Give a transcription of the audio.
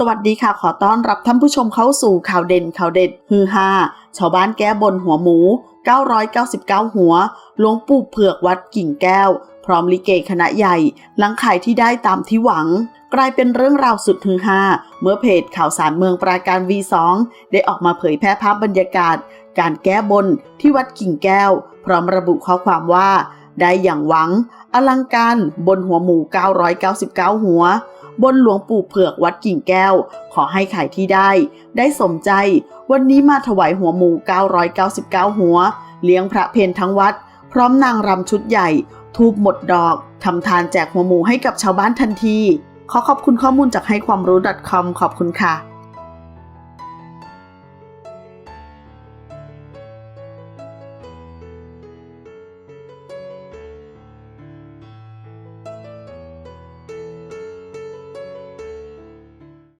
สวัสดีค่ะ ขอต้อนรับท่านผู้ชมเข้าสู่ข่าวเด่นข่าวเด็ดฮือฮาชาวบ้านแก้บนหัวหมู 999 หัวหลวงปู่เผือกวัดกิ่งแก้ว พร้อมลิเกคณะใหญ่หลังขายที่ได้ตามที่หวัง กลายเป็นเรื่องราวสุดฮือฮาเมื่อเพจข่าวสารเมืองปราการ V2 ได้ออกมาเผยแพร่ภาพบรรยากาศ การแก้บนที่วัดกิ่งแก้ว พร้อมระบุข้อความว่า ได้อย่างหวัง อลังการบนหัวหมู 999 หัว บนหลวงปู่เผือกวัดกิ่งแก้ว ขอให้ขายที่ได้ ได้สมใจ วันนี้มาถวายหัวหมู 999 หัว เลี้ยงพระเพนทั้งวัด พร้อมนางรำชุดใหญ่ ทูบหมดดอกทำทานแจกหัวหมูให้กับชาวบ้านทันที ขอขอบคุณข้อมูลจากให้ความรู้ .com ขอบคุณค่ะ